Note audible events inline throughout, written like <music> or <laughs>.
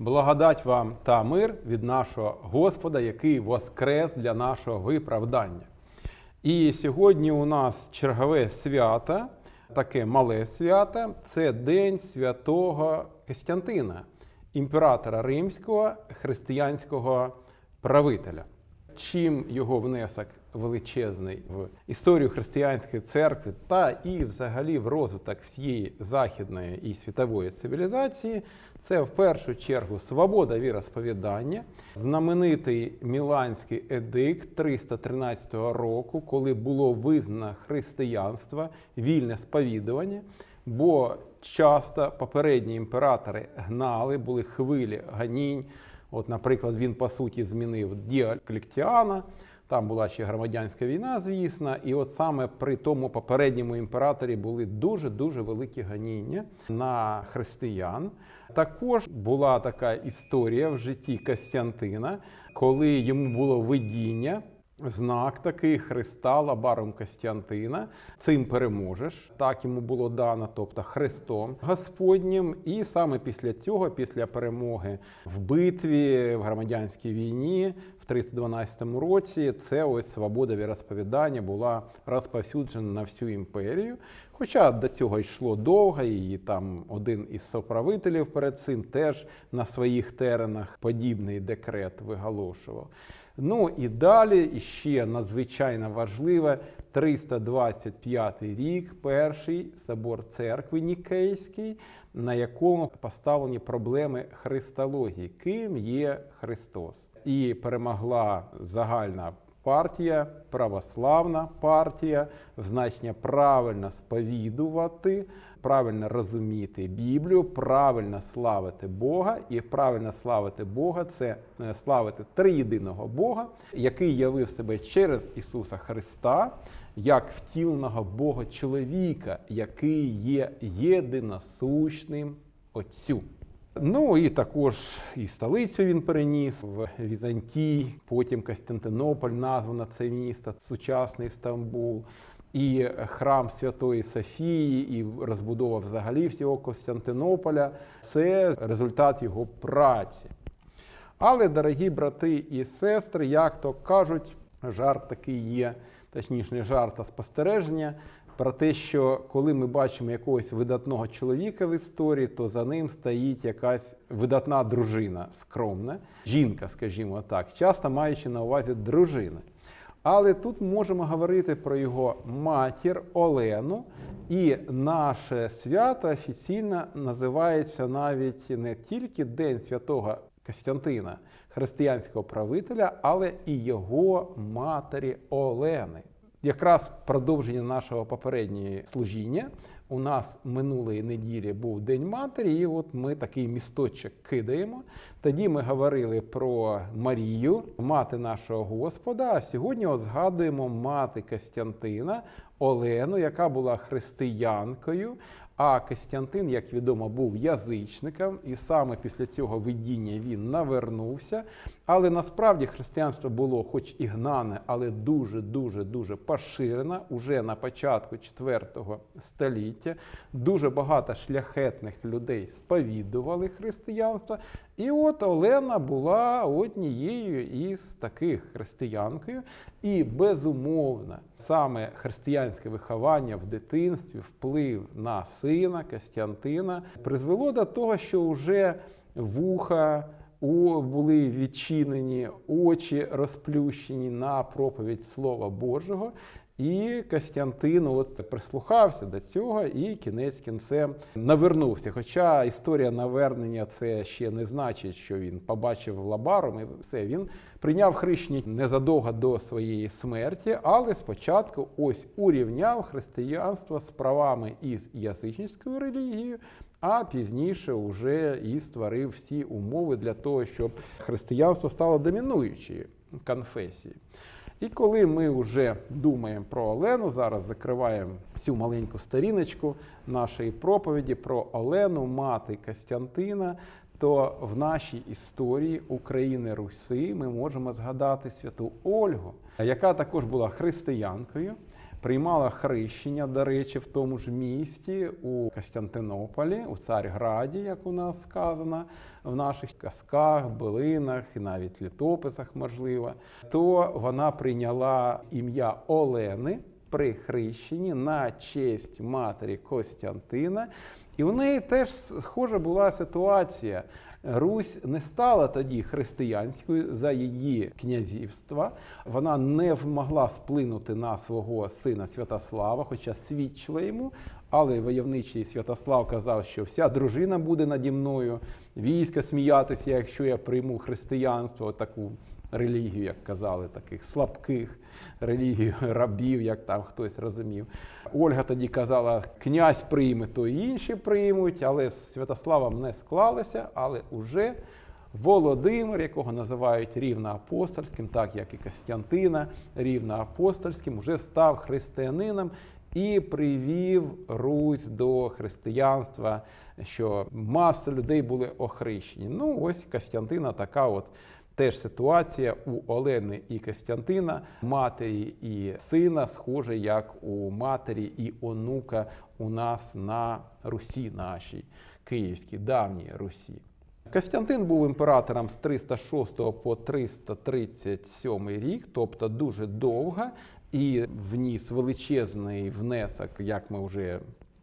Благодать вам та мир від нашого Господа, який воскрес для нашого виправдання. І сьогодні у нас чергове свято, таке мале свято це День святого Костянтина, імператора римського християнського правителя. Чим його внесок величезний в історію християнської церкви та і взагалі в розвиток всієї західної і світової цивілізації, це в першу чергу свобода віросповідання, знаменитий Міланський едикт 313 року, коли було визнано християнство, вільне сповідування. Бо часто попередні імператори гнали, були хвилі ганінь. От, наприклад, він по суті змінив Діоклетіана, там була ще громадянська війна, звісно, і от саме при тому попередньому імператорі були дуже дуже великі ганіння на християн. Також була така історія в житті Костянтина, коли йому було видіння. Знак такий Христа лабаром Костянтина. Цим переможеш. Так йому було дано, тобто Христом Господнім. І саме після цього, після перемоги в битві в громадянській війні в 312 році, це ось свобода віросповідання була розповсюджена на всю імперію. Хоча до цього йшло довго, і там один із соправителів перед цим теж на своїх теренах подібний декрет виголошував. Ну і далі ще надзвичайно важливе 325 рік, перший собор церкви Нікейський, на якому поставлені проблеми христології, ким є Христос. І перемогла загальна партія, православна партія, значення правильно сповідувати, правильно розуміти Біблію, правильно славити Бога. І правильно славити Бога це е, славити триєдиного Бога, який явив себе через Ісуса Христа як втіленого Бога чоловіка, який є єдиносущним Отцю. Ну і також і столицю він переніс в Візантій, потім Костянтинополь, названо це місто, сучасний Стамбул, і храм Святої Софії, і розбудова взагалі всього Костянтинополя це результат його праці. Але, дорогі брати і сестри, як то кажуть, жарт такий є, точніше, не жарт, а спостереження про те, що коли ми бачимо якогось видатного чоловіка в історії, то за ним стоїть якась видатна дружина, скромна, жінка, скажімо так, часто маючи на увазі дружини. Але тут можемо говорити про його матір Олену, і наше свято офіційно називається навіть не тільки День святого Костянтина, християнського правителя, але і його матері Олени. Якраз продовження нашого попереднього служіння. У нас минулої неділі був День Матері, і от ми такий місточок кидаємо. Тоді ми говорили про Марію, мати нашого Господа. А сьогодні от згадуємо мати Костянтина Олену, яка була християнкою. А Костянтин, як відомо, був язичником, і саме після цього видіння він навернувся. Але насправді християнство було, хоч і гнане, але дуже дуже дуже поширене уже на початку IV століття. Дуже багато шляхетних людей сповідували християнство. І от Олена була однією із таких християнкою. І безумовно, саме християнське виховання в дитинстві, вплив на сина Костянтина призвело до того, що вже вуха були відчинені, очі розплющені на проповідь Слова Божого. І Костянтин от прислухався до цього і кінець кінцем навернувся. Хоча історія навернення це ще не значить, що він побачив лабаром і все. Він прийняв хрещення незадовго до своєї смерті, але спочатку ось урівняв християнство з правами із язичницькою релігією, а пізніше вже і створив всі умови для того, щоб християнство стало домінуючою конфесією. І коли ми вже думаємо про Олену, зараз закриваємо цю маленьку сторіночку нашої проповіді про Олену, мати Костянтина, то в нашій історії України Руси ми можемо згадати святу Ольгу, яка також була християнкою. Приймала хрещення, до речі, в тому ж місті у Костянтинополі, у Царграді, як у нас сказано в наших казках, билинах і навіть літописах, можливо, то вона прийняла ім'я Олени при хрещенні на честь матері Костянтина. І у неї теж схожа була ситуація. Русь не стала тоді християнською за її князівства. Вона не могла сплинути на свого сина Святослава, хоча свідчила йому. Але войовничий Святослав казав, що вся дружина буде наді мною, війська сміятися, якщо я прийму християнство, таку релігію, як казали, таких слабких релігію <laughs> рабів, як там хтось розумів. Ольга тоді казала, князь прийме, то і інші приймуть, але з Святославом не склалося, але уже Володимир, якого називають рівноапостольським, так як і Костянтина рівноапостольським, уже став християнином і привів Русь до християнства, що маса людей були охрещені. Ну, ось Костянтина така от. Теж ситуація у Олени і Костянтина, матері і сина, схоже, як у матері і онука у нас на Русі нашій, Київській, давній Русі. Костянтин був імператором з 306 по 337 рік, тобто дуже довго, і вніс величезний внесок, як ми вже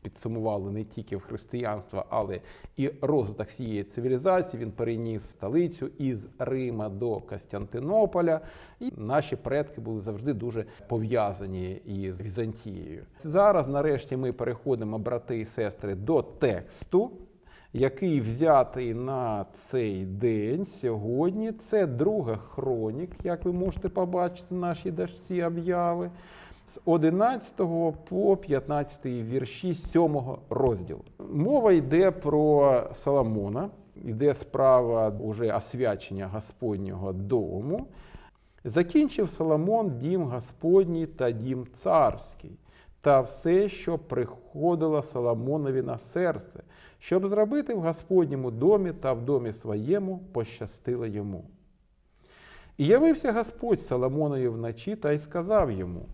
підсумували не тільки в християнство, але і розвиток всієї цивілізації. Він переніс столицю із Рима до Костянтинополя, і наші предки були завжди дуже пов'язані із Візантією. Зараз, нарешті, ми переходимо, брати і сестри, до тексту. Який взятий на цей день сьогодні, це друга хронік, як ви можете побачити в нашій обяви з 11 по 15 вірші 7 розділу. Мова йде про Соломона, йде справа уже освячення Господнього дому. Закінчив Соломон дім Господній та дім царський, та все, що приходило Соломонові на серце, щоб зробити в Господньому домі та в домі своєму пощастило йому. І явився Господь Соломонові вночі та й сказав йому: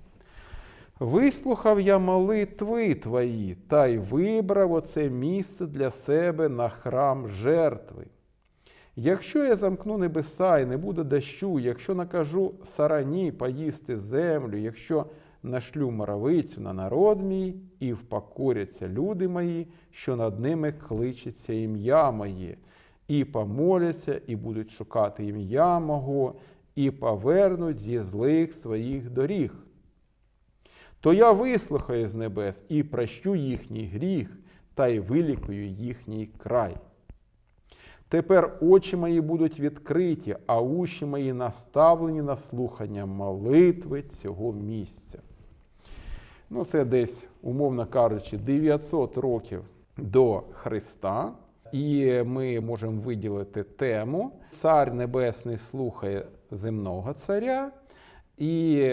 Вислухав я молитви твої, та й вибрав оце місце для себе на храм жертви. Якщо я замкну небеса і не буде дощу, якщо накажу сарані поїсти землю, якщо нашлю моровицю на народ мій, і впокоряться люди мої, що над ними кличеться ім'я моє, і помоляться, і будуть шукати ім'я мого, і повернуть зі злих своїх доріг то я вислухаю з небес і прощу їхній гріх та й вилікую їхній край. Тепер очі мої будуть відкриті, а уші мої наставлені на слухання молитви цього місця. Ну, це десь, умовно кажучи, 900 років до Христа. І ми можемо виділити тему Цар Небесний слухає земного царя. І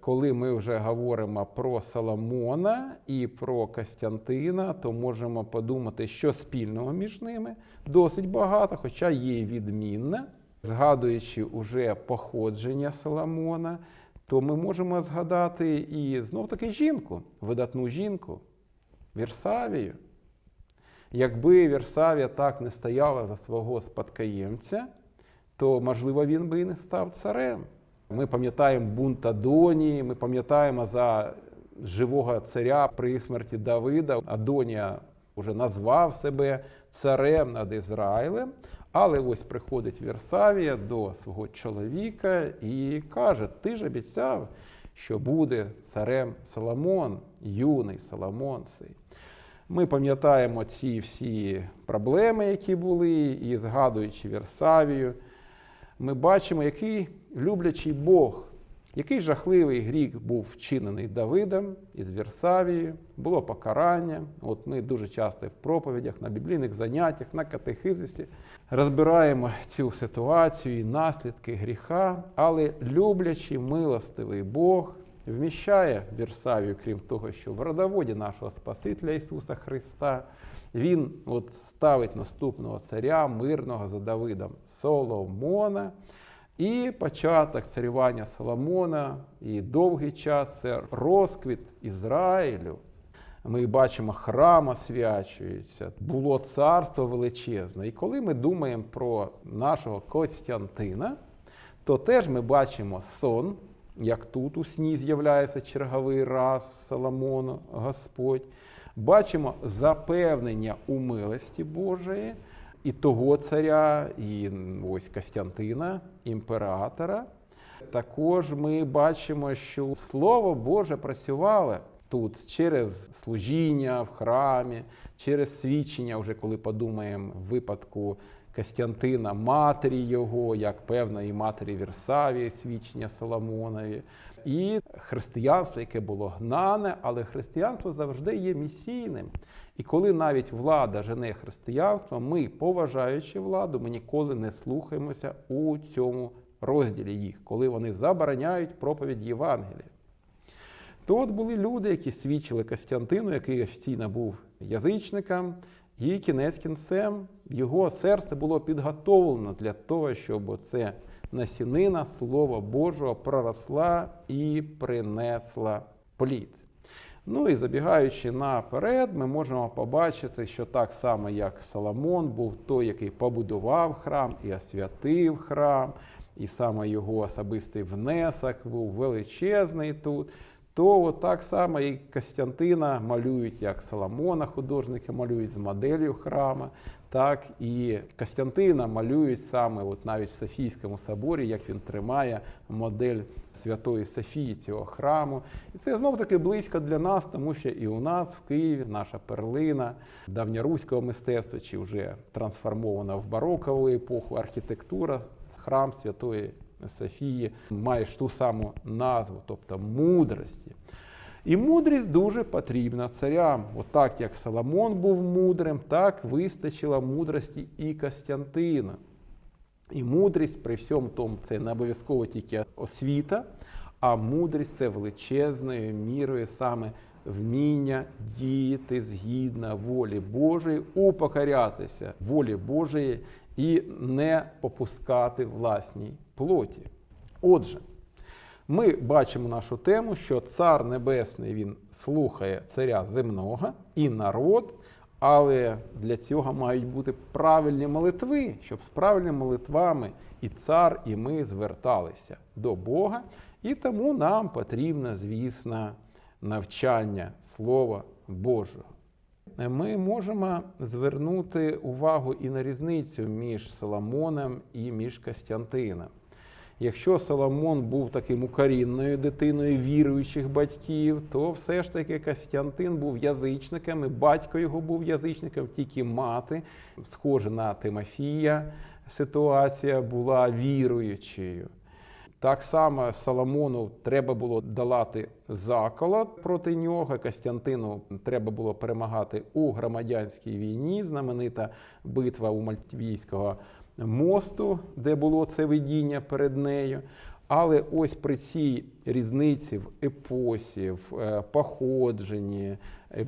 коли ми вже говоримо про Соломона і про Костянтина, то можемо подумати, що спільного між ними досить багато, хоча є відмінне. Згадуючи уже походження Соломона, то ми можемо згадати і знов таки жінку, видатну жінку, Вірсавію. Якби Вірсавія так не стояла за свого спадкоємця, то, можливо, він би і не став царем. Ми пам'ятаємо бунт Адонії, ми пам'ятаємо за живого царя при смерті Давида. Адонія вже назвав себе царем над Ізраїлем. Але ось приходить Вірсавія до свого чоловіка і каже: Ти ж обіцяв, що буде царем Соломон, юний Соломон цей. Ми пам'ятаємо ці всі проблеми, які були, і згадуючи Вірсавію, ми бачимо, який люблячий Бог, який жахливий гріх був вчинений Давидом із Вірсавією, було покарання. От Ми дуже часто в проповідях, на біблійних заняттях, на катехизисі розбираємо цю ситуацію і наслідки гріха, але люблячий, милостивий Бог вміщає Вірсавію, крім того, що в родоводі нашого Спасителя Ісуса Христа. Він от ставить наступного царя мирного за Давидом Соломона. І початок царювання Соломона, і довгий час це розквіт Ізраїлю. Ми бачимо, храм освячується, було царство величезне. І коли ми думаємо про нашого Костянтина, то теж ми бачимо сон, як тут у сні з'являється черговий раз Соломону Господь. Бачимо запевнення у милості Божої і того царя, і ось Костянтина, імператора. Також ми бачимо, що Слово Боже працювало тут через служіння в храмі, через свідчення, вже коли подумаємо в випадку Костянтина, матері його, як певної матері Вірсавії, свідчення Соломонові, і християнство, яке було гнане, але християнство завжди є місійним. І коли навіть влада жене християнство, ми, поважаючи владу, ми ніколи не слухаємося у цьому розділі їх, коли вони забороняють проповідь Євангелія. То от були люди, які свідчили Костянтину, який офіційно був язичником, і кінець кінцем його серце було підготовлено для того, щоб це насінина Слова Божого проросла і принесла плід. Ну і забігаючи наперед, ми можемо побачити, що так само, як Соломон був той, який побудував храм і освятив храм, і саме його особистий внесок був величезний тут. То так само і Костянтина малюють, як Соломона, художники малюють з моделлю храма, так і Костянтина малюють саме от навіть в Софійському соборі, як він тримає модель Святої Софії цього храму. І це знов таки близько для нас, тому що і у нас в Києві наша перлина давньоруського мистецтва, чи вже трансформована в барокову епоху архітектура, храм Святої Софії має ж ту саму назву, тобто мудрості. І мудрість дуже потрібна царям. Отак, як Соломон був мудрим, так вистачило мудрості і Костянтина. І мудрість при всьому тому це не обов'язково тільки освіта, а мудрість це величезною мірою саме вміння діяти згідно волі Божої, упокорятися волі Божої і не попускати власній плоті. Отже, ми бачимо нашу тему, що цар небесний він слухає царя земного і народ, але для цього мають бути правильні молитви, щоб з правильними молитвами і цар, і ми зверталися до Бога. І тому нам потрібно, звісно, навчання Слова Божого. Ми можемо звернути увагу і на різницю між Соломоном і між Костянтином. Якщо Соломон був таким укорінною дитиною віруючих батьків, то все ж таки Костянтин був язичником, і батько його був язичником, тільки мати, схожа на Тимофія, ситуація була віруючою. Так само Соломону треба було долати заколот проти нього. Костянтину треба було перемагати у громадянській війні. Знаменита битва у Мальтвійського мосту, де було це видіння перед нею. Але ось при цій різниці в епосі, в е, походженні,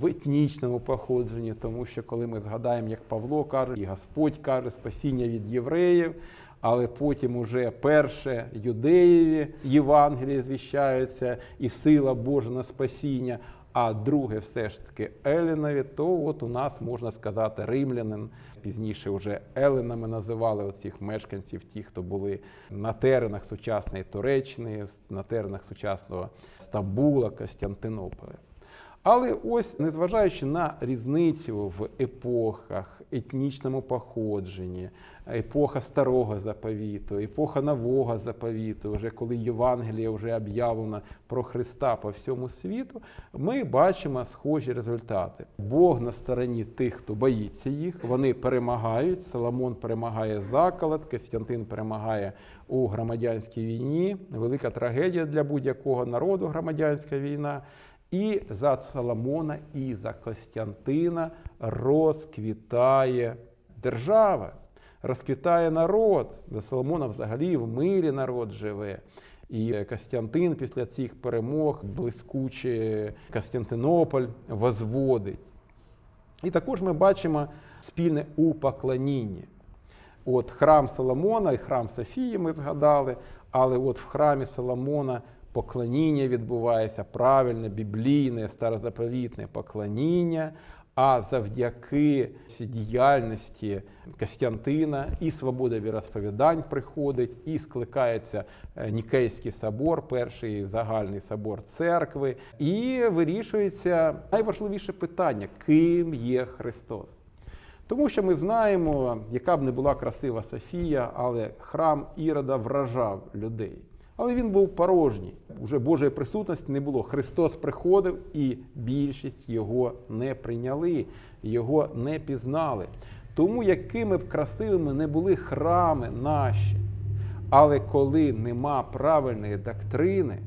в етнічному походженні, тому що коли ми згадаємо, як Павло каже, і Господь каже спасіння від євреїв, але потім уже перше юдеєві Євангелії звіщаються і сила Божа на спасіння. А друге, все ж таки, Елінові, то от у нас можна сказати римлянин. Пізніше вже Еленами називали оцих мешканців, ті, хто були на теренах сучасної Туреччини, на теренах сучасного Стамбула, Костянтинополя. Але ось, незважаючи на різницю в епохах, етнічному походженні, епоха старого заповіту, епоха нового заповіту, вже коли Євангеліє вже об'явлено про Христа по всьому світу, ми бачимо схожі результати. Бог на стороні тих, хто боїться їх, вони перемагають. Соломон перемагає заколот, Костянтин перемагає у громадянській війні. Велика трагедія для будь-якого народу громадянська війна. І за Соломона, і за Костянтина розквітає держава, розквітає народ. За Соломона взагалі в мирі народ живе. І Костянтин після цих перемог блискуче Костянтинополь возводить. І також ми бачимо спільне упоклоніння. От храм Соломона і храм Софії ми згадали, але от в храмі Соломона поклоніння відбувається, правильне, біблійне, старозаповітне поклоніння. А завдяки діяльності Костянтина і свобода віросповідань приходить, і скликається е, Нікейський собор, перший загальний собор церкви, і вирішується найважливіше питання: ким є Христос. Тому що ми знаємо, яка б не була красива Софія, але храм Ірода вражав людей. Але він був порожній. Уже Божої присутності не було. Христос приходив, і більшість його не прийняли, його не пізнали. Тому, якими б красивими не були храми наші, але коли нема правильної доктрини,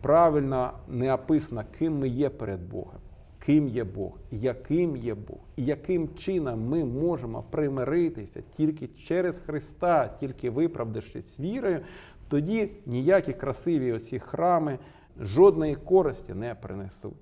правильно не описано, ким ми є перед Богом, ким є Бог, яким є Бог, і яким чином ми можемо примиритися тільки через Христа, тільки виправдавшись вірою, тоді ніякі красиві оці храми жодної користі не принесуть.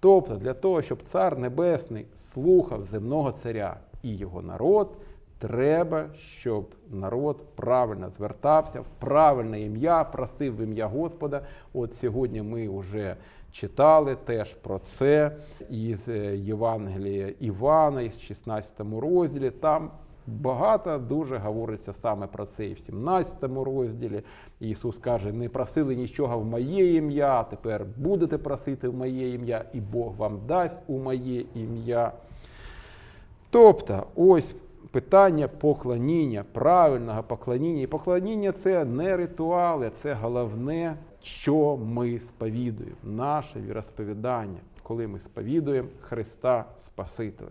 Тобто, для того, щоб цар Небесний слухав земного царя і його народ, треба, щоб народ правильно звертався в правильне ім'я, просив в ім'я Господа. От сьогодні ми вже читали теж про це із е, Євангелія Івана, із 16 розділі. Там Багато дуже говориться саме про це і в 17 розділі. Ісус каже: не просили нічого в моє ім'я, тепер будете просити в моє ім'я, і Бог вам дасть у моє ім'я. Тобто, ось питання поклоніння, правильного поклоніння. І поклоніння це не ритуали, це головне, що ми сповідуємо, наше віросповідання, коли ми сповідуємо Христа Спасителя.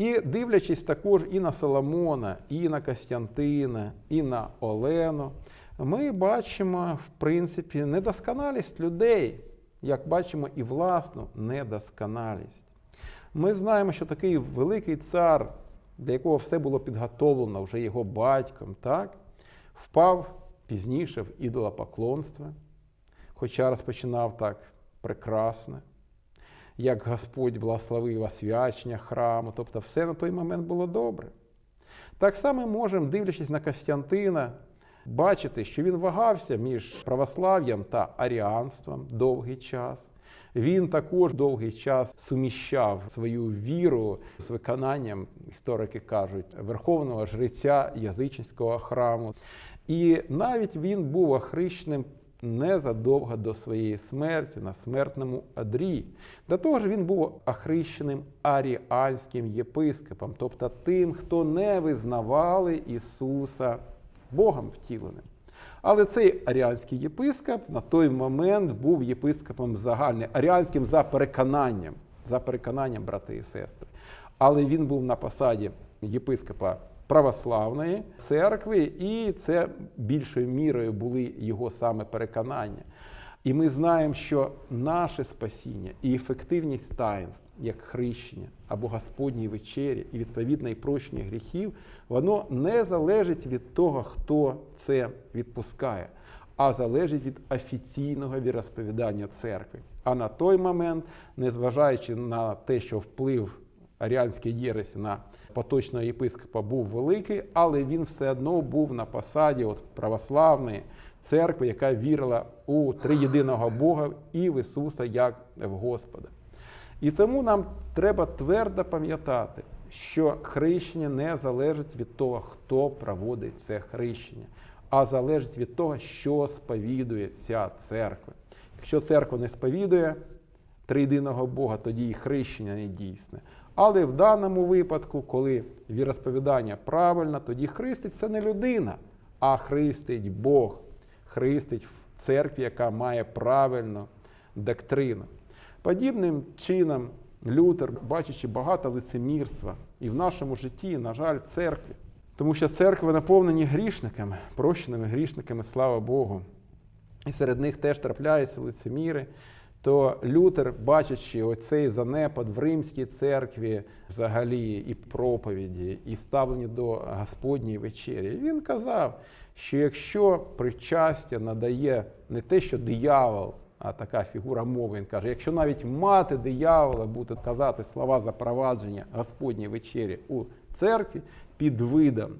І дивлячись також і на Соломона, і на Костянтина, і на Олену, ми бачимо, в принципі, недосконалість людей, як бачимо, і власну недосконалість. Ми знаємо, що такий великий цар, для якого все було підготовлено вже його батьком, так, впав пізніше в ідолопоклонство, хоча розпочинав так прекрасно як Господь благословив освячення храму, тобто все на той момент було добре. Так само можемо, дивлячись на Костянтина, бачити, що він вагався між православ'ям та аріанством довгий час. Він також довгий час суміщав свою віру з виконанням, історики кажуть, верховного жреця язичницького храму. І навіть він був охрещеним незадовго до своєї смерті на смертному одрі. До того ж, він був охрещеним аріанським єпископом, тобто тим, хто не визнавали Ісуса Богом втіленим. Але цей аріанський єпископ на той момент був єпископом загальним, аріанським за переконанням, за переконанням, брати і сестри. Але він був на посаді єпископа православної церкви, і це більшою мірою були його саме переконання. І ми знаємо, що наше спасіння і ефективність таїнств, як хрещення або Господній вечері, і відповідно і прощення гріхів, воно не залежить від того, хто це відпускає, а залежить від офіційного віросповідання церкви. А на той момент, незважаючи на те, що вплив аріанської єресі на поточного єпископа був великий, але він все одно був на посаді от православної церкви, яка вірила у триєдиного Бога і в Ісуса як в Господа. І тому нам треба твердо пам'ятати, що хрещення не залежить від того, хто проводить це хрещення, а залежить від того, що сповідує ця церква. Якщо церква не сповідує триєдиного Бога, тоді і хрещення не дійсне. Але в даному випадку, коли віросповідання правильно, тоді хрестить це не людина, а хрестить Бог, хрестить в церкві, яка має правильну доктрину. Подібним чином Лютер, бачачи багато лицемірства і в нашому житті, на жаль, в церкві. Тому що церкви наповнені грішниками, прощеними грішниками, слава Богу. І серед них теж трапляються лицеміри то Лютер, бачачи оцей занепад в римській церкві, взагалі і проповіді, і ставлені до Господньої вечері, він казав, що якщо причастя надає не те, що диявол, а така фігура мови, він каже, якщо навіть мати диявола буде казати слова запровадження Господньої вечері у церкві під видом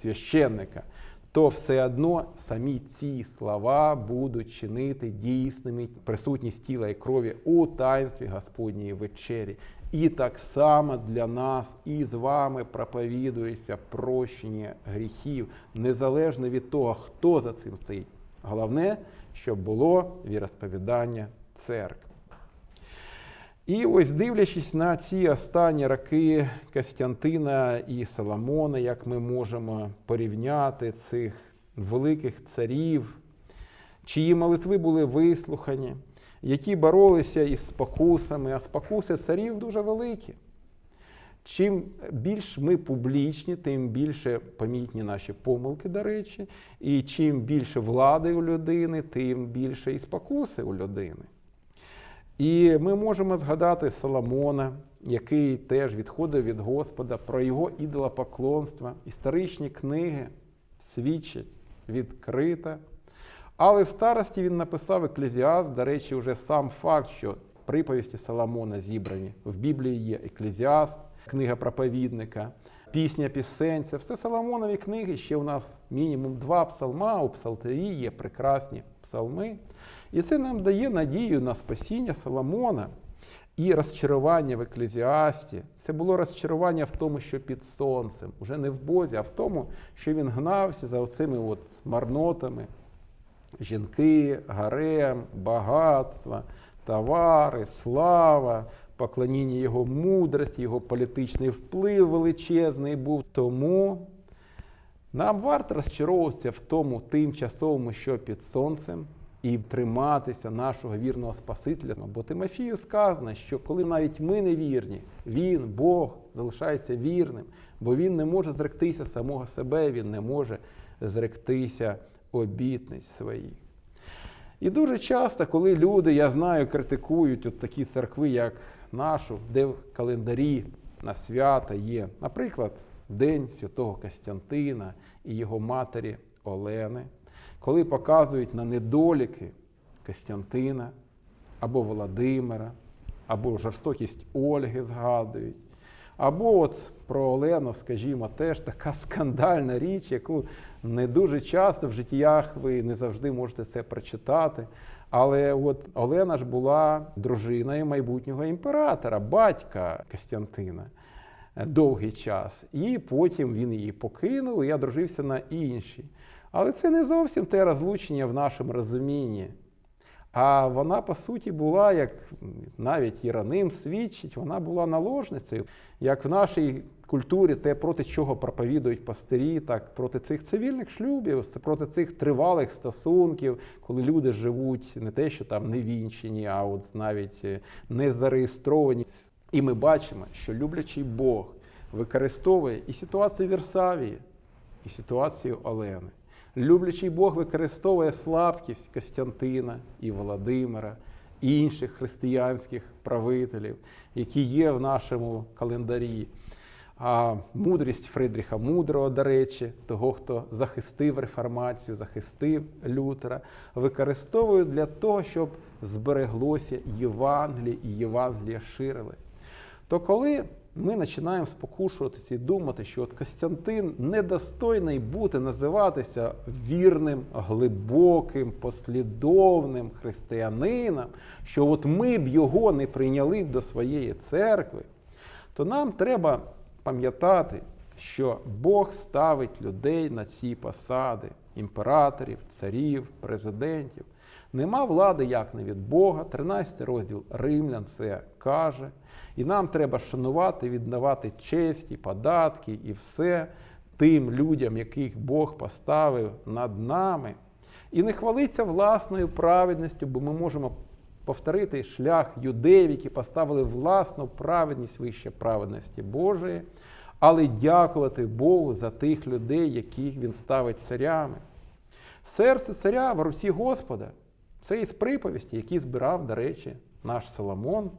священника, то все одно самі ці слова будуть чинити дійсними присутність тіла і крові у таїнстві Господньої вечері. І так само для нас і з вами проповідується прощення гріхів, незалежно від того, хто за цим стоїть. Головне, щоб було віросповідання церкви. І ось дивлячись на ці останні роки Костянтина і Соломона, як ми можемо порівняти цих великих царів, чиї молитви були вислухані, які боролися із спокусами, а спокуси царів дуже великі. Чим більш ми публічні, тим більше помітні наші помилки, до речі, і чим більше влади у людини, тим більше і спокуси у людини. І ми можемо згадати Соломона, який теж відходив від Господа, про його ідолопоклонство. Історичні книги свідчать відкрито. Але в старості він написав Еклезіаст, до речі, вже сам факт, що приповісті Соломона зібрані в Біблії є Еклезіаст, книга проповідника, пісня пісень. Це все Соломонові книги. Ще у нас мінімум два псалма, у псалтирі є прекрасні псалми. І це нам дає надію на спасіння Соломона і розчарування в еклезіасті. Це було розчарування в тому, що під сонцем, уже не в Бозі, а в тому, що він гнався за оцими от марнотами. Жінки, гарем, багатство, товари, слава, поклоніння його мудрості, його політичний вплив величезний був. Тому нам варто розчаровуватися в тому тимчасовому, що під сонцем, і триматися нашого вірного Спасителя. Бо Тимофію сказано, що коли навіть ми не вірні, він, Бог, залишається вірним, бо він не може зректися самого себе, він не може зректися обітниць своїх. І дуже часто, коли люди, я знаю, критикують от такі церкви, як нашу, де в календарі на свята є, наприклад, День святого Костянтина і його матері Олени, коли показують на недоліки Костянтина або Володимира, або жорстокість Ольги згадують, або от про Олену, скажімо, теж така скандальна річ, яку не дуже часто в життях ви не завжди можете це прочитати. Але от Олена ж була дружиною майбутнього імператора, батька Костянтина довгий час. І потім він її покинув, і я дружився на іншій. Але це не зовсім те розлучення в нашому розумінні. А вона, по суті, була, як навіть Іраним свідчить, вона була наложницею. Як в нашій культурі, те, проти чого проповідують пастирі, так проти цих цивільних шлюбів, це проти цих тривалих стосунків, коли люди живуть не те, що там не вінчені, а от навіть не зареєстровані. І ми бачимо, що люблячий Бог використовує і ситуацію Вірсавії, і ситуацію Олени. Люблячий Бог використовує слабкість Костянтина і Володимира, і інших християнських правителів, які є в нашому календарі. А мудрість Фридріха Мудрого, до речі, того, хто захистив реформацію, захистив Лютера, використовують для того, щоб збереглося Євангеліє і Євангеліє ширилось. То коли ми починаємо спокушуватися і думати, що от Костянтин недостойний бути, називатися вірним, глибоким, послідовним християнином, що от ми б його не прийняли б до своєї церкви, то нам треба пам'ятати, що Бог ставить людей на ці посади імператорів, царів, президентів. Нема влади, як не від Бога. 13 розділ Римлян це каже. І нам треба шанувати, віддавати честі, податки і все тим людям, яких Бог поставив над нами. І не хвалиться власною праведністю, бо ми можемо повторити шлях юдеїв, які поставили власну праведність вище праведності Божої, але дякувати Богу за тих людей, яких Він ставить царями. Серце царя в руці Господа. Це із приповісті, які збирав, до речі, наш Соломон,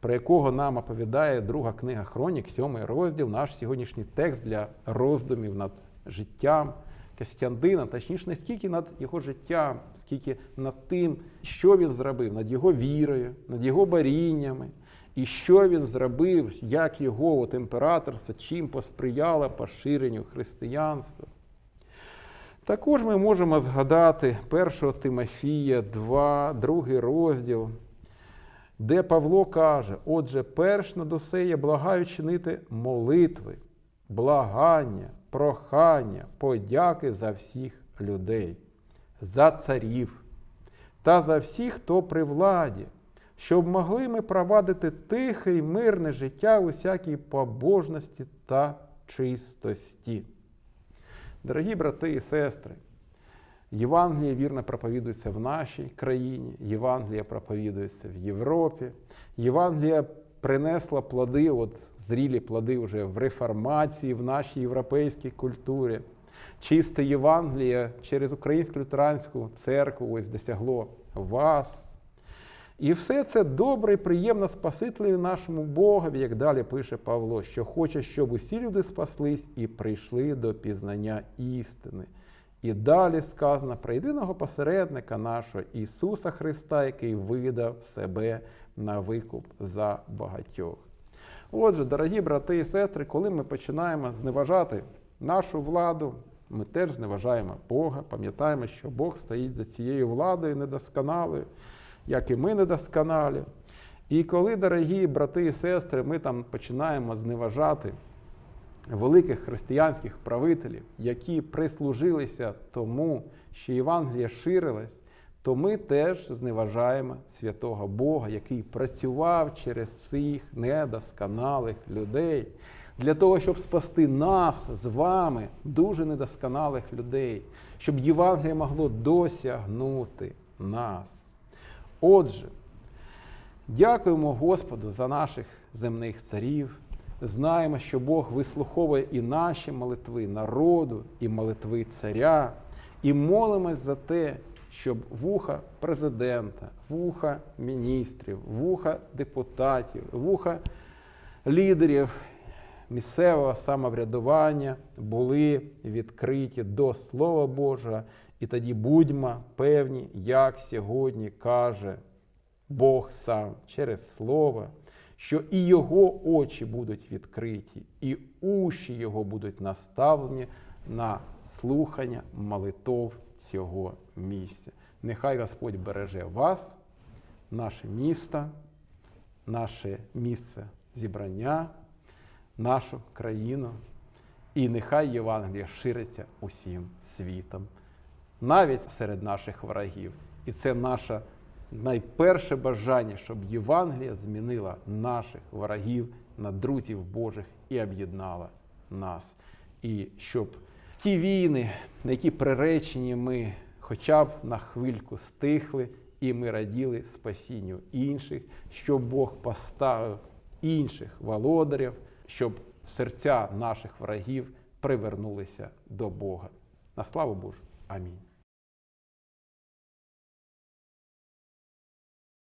про якого нам оповідає друга книга Хронік, сьомий розділ, наш сьогоднішній текст для роздумів над життям Костяндина, точніше, не скільки над його життям, скільки над тим, що він зробив, над його вірою, над його боріннями і що він зробив, як його от імператорство, чим посприяло поширенню християнства. Також ми можемо згадати 1 Тимофія 2, другий розділ, де Павло каже: Отже, перш над усе я благаю чинити молитви, благання, прохання, подяки за всіх людей, за царів та за всіх, хто при владі, щоб могли ми провадити тихе й мирне життя у всякій побожності та чистості. Дорогі брати і сестри, Євангеліє вірно проповідується в нашій країні, Євангеліє проповідується в Європі. Євангеліє принесла плоди, от зрілі плоди вже в реформації, в нашій європейській культурі. Чисте Євангеліє через Українську лютеранську церкву ось досягло вас. І все це добре і приємно Спасителеві нашому Богові, як далі пише Павло, що хоче, щоб усі люди спаслись і прийшли до пізнання істини. І далі сказано про єдиного посередника нашого Ісуса Христа, який видав себе на викуп за багатьох. Отже, дорогі брати і сестри, коли ми починаємо зневажати нашу владу, ми теж зневажаємо Бога, пам'ятаємо, що Бог стоїть за цією владою недосконалою, як і ми недосконалі. І коли, дорогі брати і сестри, ми там починаємо зневажати великих християнських правителів, які прислужилися тому, що Євангелія ширилась, то ми теж зневажаємо святого Бога, який працював через цих недосконалих людей для того, щоб спасти нас з вами, дуже недосконалих людей, щоб Євангеліє могло досягнути нас. Отже, дякуємо Господу за наших земних царів. Знаємо, що Бог вислуховує і наші молитви народу, і молитви царя, і молимось за те, щоб вуха президента, вуха міністрів, вуха депутатів, вуха лідерів місцевого самоврядування були відкриті до Слова Божого, і тоді будьмо певні, як сьогодні каже Бог сам через Слово, що і його очі будуть відкриті, і уші його будуть наставлені на слухання молитов цього місця. Нехай Господь береже вас, наше місто, наше місце зібрання, нашу країну, і нехай Євангелія шириться усім світом, навіть серед наших ворогів. І це наше найперше бажання, щоб Євангелія змінила наших ворогів на друзів Божих і об'єднала нас. І щоб ті війни, на які приречені ми хоча б на хвильку стихли, і ми раділи спасінню інших, щоб Бог поставив інших володарів, щоб серця наших ворогів привернулися до Бога. На славу Божу. Амінь.